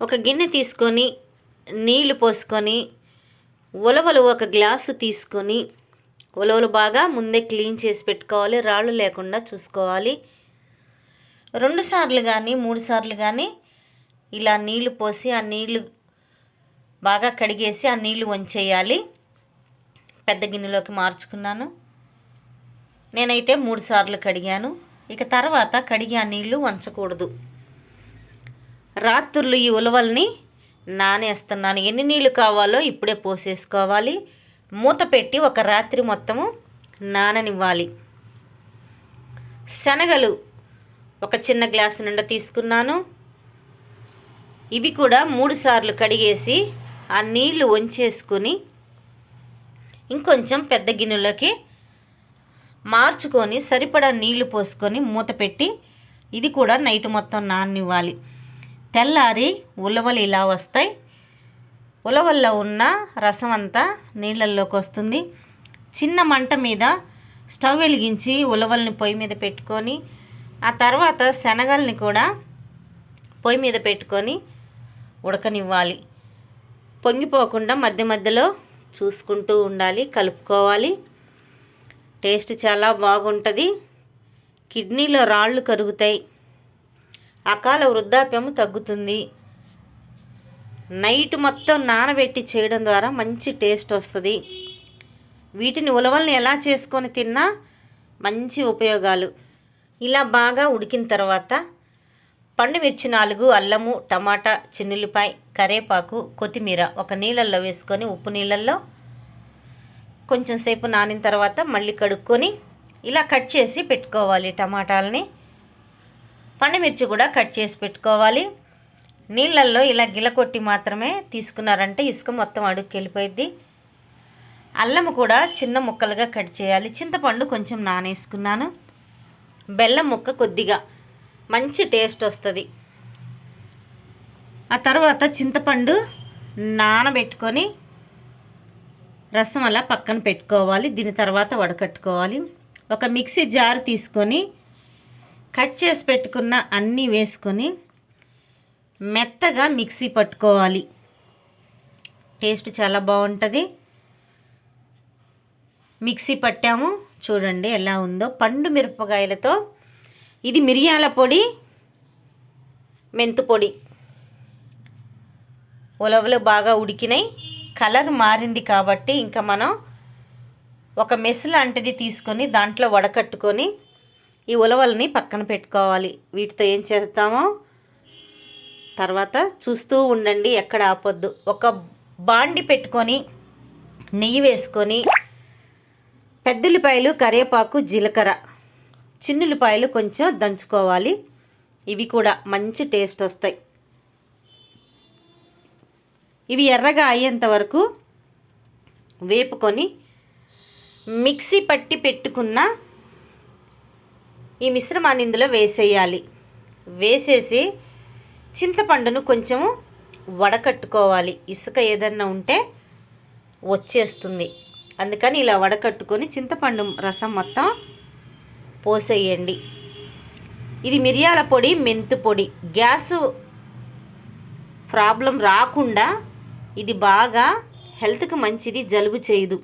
ఒక గిన్నె తీసుకొని నీళ్ళు పోసుకొని ఉలవలు ఒక గ్లాసు తీసుకొని ఉలవలు బాగా ముందే క్లీన్ చేసి పెట్టుకోవాలి. రాళ్ళు లేకుండా చూసుకోవాలి. రెండు సార్లు కానీ మూడు సార్లు కానీ ఇలా నీళ్ళు పోసి ఆ నీళ్ళు బాగా కడిగేసి ఆ నీళ్ళు వంచేయాలి. పెద్ద గిన్నెలోకి మార్చుకున్నాను. నేనైతే మూడు సార్లు కడిగాను. ఇక తర్వాత కడిగి ఆ నీళ్ళు వంచకూడదు. రాత్రులు ఈ ఉలవల్ని నానేస్తున్నాను. ఎన్ని నీళ్ళు కావాలో ఇప్పుడే పోసేసుకోవాలి. మూత పెట్టి ఒక రాత్రి మొత్తము నాననివ్వాలి. శనగలు ఒక చిన్న గ్లాసు నిండా తీసుకున్నాను. ఇవి కూడా మూడు సార్లు కడిగేసి ఆ నీళ్ళు వంచేసుకొని ఇంకొంచెం పెద్ద గిన్నెలోకి మార్చుకొని సరిపడా నీళ్ళు పోసుకొని మూత పెట్టి ఇది కూడా నైట్ మొత్తం నాననివ్వాలి. తెల్లారి ఉలవలు ఇలా వస్తాయి. ఉలవల్లో ఉన్న రసం అంతా నీళ్ళల్లోకి వస్తుంది. చిన్న మంట మీద స్టవ్ వెలిగించి ఉలవల్ని పొయ్యి మీద పెట్టుకొని ఆ తర్వాత శనగల్ని కూడా పొయ్యి మీద పెట్టుకొని ఉడకనివ్వాలి. పొంగిపోకుండా మధ్య మధ్యలో చూసుకుంటూ ఉండాలి కలుపుకోవాలి. టేస్ట్ చాలా బాగుంటుంది. కిడ్నీలో రాళ్ళు కరుగుతాయి. అకాల వృద్ధాప్యము తగ్గుతుంది. నైట్ మొత్తం నానబెట్టి చేయడం ద్వారా మంచి టేస్ట్ వస్తుంది. వీటిని ఉలవల్ని ఎలా చేసుకొని తిన్నా మంచి ఉపయోగాలు. ఇలా బాగా ఉడికిన తర్వాత పండుమిర్చి నాలుగు అల్లము టమాటా చిన్నుల్లిపాయ కరేపాకు కొత్తిమీర ఒక నీళ్ళల్లో వేసుకొని ఉప్పు నీళ్ళల్లో కొంచెం సేపు నానిన తర్వాత మళ్ళీ కడుక్కొని ఇలా కట్ చేసి పెట్టుకోవాలి టమాటాలని. పండుమిర్చి కూడా కట్ చేసి పెట్టుకోవాలి. నీళ్ళల్లో ఇలా గిలకొట్టి మాత్రమే తీసుకున్నారంటే ఇసుక మొత్తం అడుగుకి వెళ్ళిపోయింది అల్లం కూడా చిన్న ముక్కలుగా కట్ చేయాలి. చింతపండు కొంచెం నానేసుకున్నాను. బెల్లం ముక్క కొద్దిగా. మంచి టేస్ట్ వస్తుంది. ఆ తర్వాత చింతపండు నానబెట్టుకొని రసం అలా పక్కన పెట్టుకోవాలి. దీని తర్వాత వడకట్టుకోవాలి. ఒక మిక్సీ జార్ తీసుకొని కట్ చేసి పెట్టుకున్న అన్నీ వేసుకొని మెత్తగా మిక్సీ పట్టుకోవాలి. టేస్ట్ చాలా బాగుంటుంది. మిక్సీ పట్టాము. చూడండి ఎలా ఉందో. పండు మిరపకాయలతో ఇది మిరియాల పొడి మెంతు పొడి. ఉలవలు బాగా ఉడికినాయి. కలర్ మారింది కాబట్టి ఇంకా మనం ఒక మెస్ లాంటిది తీసుకొని దాంట్లో వడకట్టుకొని ఈ ఉలవల్ని పక్కన పెట్టుకోవాలి. వీటితో ఏం చేస్తామో తర్వాత చూస్తూ ఉండండి ఎక్కడ ఆపొద్దు. ఒక బాండి పెట్టుకొని నెయ్యి వేసుకొని పెద్దలిపాయలు కరివేపాకు జీలకర్ర. చిన్నులిపాయలు కొంచెం దంచుకోవాలి. ఇవి కూడా మంచి టేస్ట్ వస్తాయి. ఇవి ఎర్రగా అయ్యేంత వరకు వేపుకొని మిక్సీ పట్టి పెట్టుకున్న ఈ మిశ్రమాన్ని ఇందులో వేసేయాలి. వేసేసి చింతపండును కొంచెము వడకట్టుకోవాలి. ఇసుక ఏదన్నా ఉంటే వచ్చేస్తుంది. అందుకని ఇలా వడకట్టుకొని చింతపండు రసం మొత్తం పోసేయండి. ఇది మిరియాల పొడి మెంతు పొడి. గ్యాస్ ప్రాబ్లం రాకుండా ఇది బాగా హెల్త్కి మంచిది జలుబు చేయదు.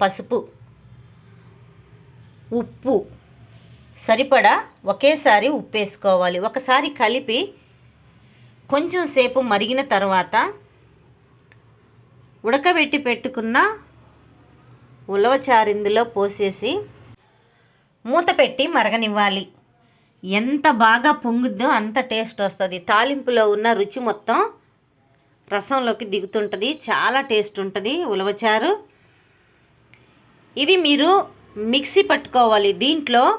పసుపు ఉప్పు సరిపడా ఒకేసారి ఉప్పు వేసుకోవాలి ఒకసారి కలిపి కొంచెం సేపు మరిగిన తర్వాత ఉడకబెట్టి పెట్టుకున్న ఉలవచారిందులో పోసేసి మూత పెట్టి మరగనివ్వాలి. ఎంత బాగా పొంగుద్దో అంత టేస్ట్ వస్తుంది. తాలింపులో ఉన్న రుచి మొత్తం రసంలోకి దిగుతుంటుంది. చాలా టేస్ట్ ఉంటుంది ఉలవచారు ఇవి మీరు మిక్సీ పట్టుకోవాలి. దీంట్లో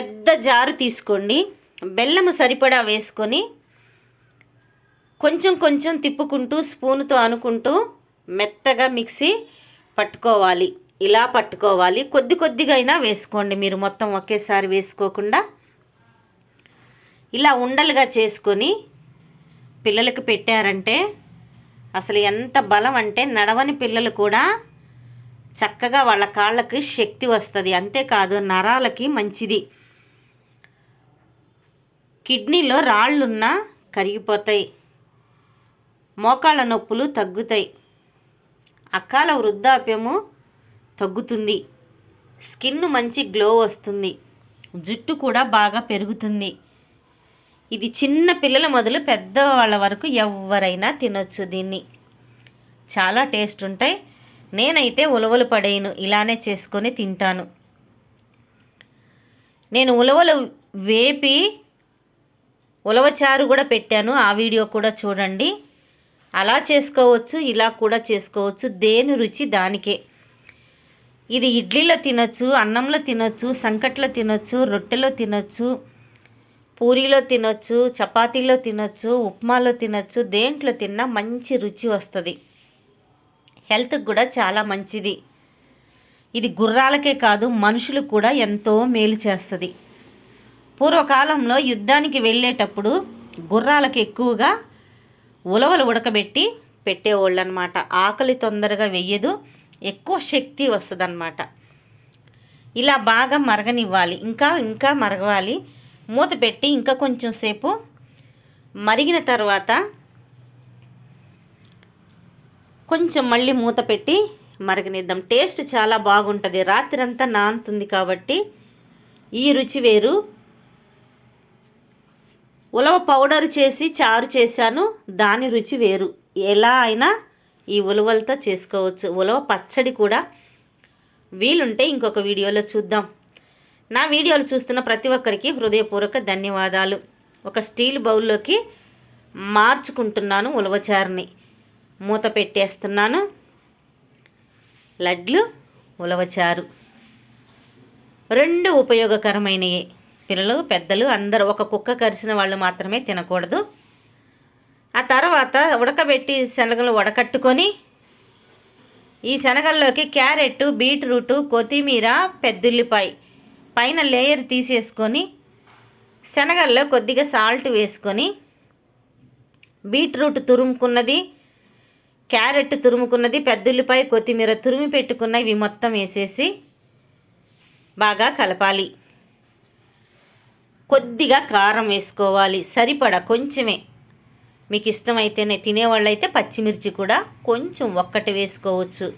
పెద్ద జారు తీసుకోండి. బెల్లము సరిపడా వేసుకొని కొంచెం కొంచెం తిప్పుకుంటూ స్పూన్తో అనుకుంటూ మెత్తగా మిక్సీ పట్టుకోవాలి. ఇలా పట్టుకోవాలి. కొద్ది కొద్దిగా అయినా వేసుకోండి. మీరు మొత్తం ఒకేసారి వేసుకోకుండా ఇలా ఉండలుగా చేసుకొని పిల్లలకు పెట్టారంటే అసలు ఎంత బలం అంటే నడవని పిల్లలు కూడా చక్కగా వాళ్ళ కాళ్ళకి శక్తి వస్తుంది. అంతేకాదు నరాలకి మంచిది. కిడ్నీలో రాళ్ళున్నా కరిగిపోతాయి. మోకాళ్ళ నొప్పులు తగ్గుతాయి. అకాల వృద్ధాప్యము తగ్గుతుంది. స్కిన్ మంచి గ్లో వస్తుంది. జుట్టు కూడా బాగా పెరుగుతుంది. ఇది చిన్న పిల్లల మొదలు పెద్దవాళ్ళ వరకు ఎవరైనా తినొచ్చు దీన్ని. చాలా టేస్ట్ ఉంటాయి. నేనైతే ఉలవలు పడేయను. ఇలానే చేసుకొని తింటాను. నేను ఉలవలు వేపి ఉలవచారు కూడా పెట్టాను. ఆ వీడియో కూడా చూడండి. అలా చేసుకోవచ్చు ఇలా కూడా చేసుకోవచ్చు. దేని రుచి దానికే. ఇది ఇడ్లీలో తినొచ్చు అన్నంలో తినొచ్చు సంకట్లో తినొచ్చు రొట్టెలో తినొచ్చు పూరీలో తినొచ్చు చపాతీలో తినొచ్చు ఉప్మాలో తినొచ్చు. దేంట్లో తిన్నా మంచి రుచి వస్తుంది. హెల్త్కి కూడా చాలా మంచిది. ఇది గుర్రాలకే కాదు మనుషులకు కూడా ఎంతో మేలు చేస్తుంది. పూర్వకాలంలో యుద్ధానికి వెళ్ళేటప్పుడు గుర్రాలకు ఎక్కువగా ఉలవలు ఉడకబెట్టి పెట్టేవాళ్ళు అనమాట ఆకలి తొందరగా వెయ్యదు ఎక్కువ శక్తి వస్తుంది ఇలా బాగా మరగనివ్వాలి. ఇంకా ఇంకా మరగవాలి. మూత పెట్టి ఇంకా కొంచెం సేపు మరిగిన తర్వాత కొంచెం మళ్ళీ మూత పెట్టి మరగనిద్దాం. టేస్ట్ చాలా బాగుంటుంది. రాత్రంతా నానుతుంది కాబట్టి ఈ రుచి వేరు. ఉలవ పౌడర్ చేసి చారు చేశాను. దాని రుచి వేరు. ఎలా అయినా ఈ ఉలవలతో చేసుకోవచ్చు. ఉలవ పచ్చడి కూడా. వీలుంటే ఇంకొక వీడియోలో చూద్దాం. నా వీడియోలు చూస్తున్న ప్రతి ఒక్కరికి హృదయపూర్వక ధన్యవాదాలు. ఒక స్టీల్ బౌల్లోకి మార్చుకుంటున్నాను ఉలవచారుని మూత పెట్టేస్తున్నాను. లడ్లు ఉలవచారు రెండు ఉపయోగకరమైనవి పిల్లలు పెద్దలు అందరూ ఒక కుక్క కరిచిన వాళ్ళు మాత్రమే తినకూడదు. ఆ తర్వాత ఉడకబెట్టి శనగలు వడకట్టుకొని ఈ శనగల్లోకి క్యారెట్ బీట్రూటు కొత్తిమీర పెద్దుల్లిపాయ పైన లేయర్ తీసేసుకొని శనగల్లో కొద్దిగా సాల్ట్ వేసుకొని బీట్రూట్ తురుముకున్నది క్యారెట్ తురుముకున్నది పెద్దుల్లిపాయ కొత్తిమీర తురిమి పెట్టుకున్న ఇవి మొత్తం వేసేసి బాగా కలపాలి. కొద్దిగా కారం వేసుకోవాలి. సరిపడ కొంచెమే. మీకు ఇష్టమైతేనే తినేవాళ్ళైతే పచ్చిమిర్చి కూడా కొంచెం ఒక్కటి వేసుకోవచ్చు.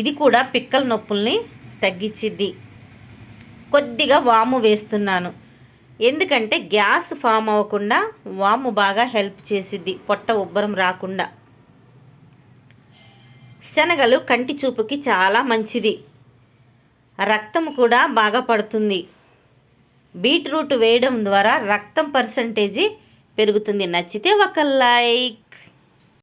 ఇది కూడా పిక్కల నొప్పుల్ని తగ్గించిద్ది కొద్దిగా వాము వేస్తున్నాను. ఎందుకంటే గ్యాస్ ఫామ్ అవ్వకుండా వాము బాగా హెల్ప్ చేసిద్ది పొట్ట ఉబ్బరం రాకుండా. శనగలు కంటి చూపుకి చాలా మంచిది. రక్తం కూడా బాగా పడుతుంది. బీట్రూట్ వేయడం ద్వారా రక్తం పర్సంటేజీ పెరుగుతుంది. నచ్చితే ఒక లైక్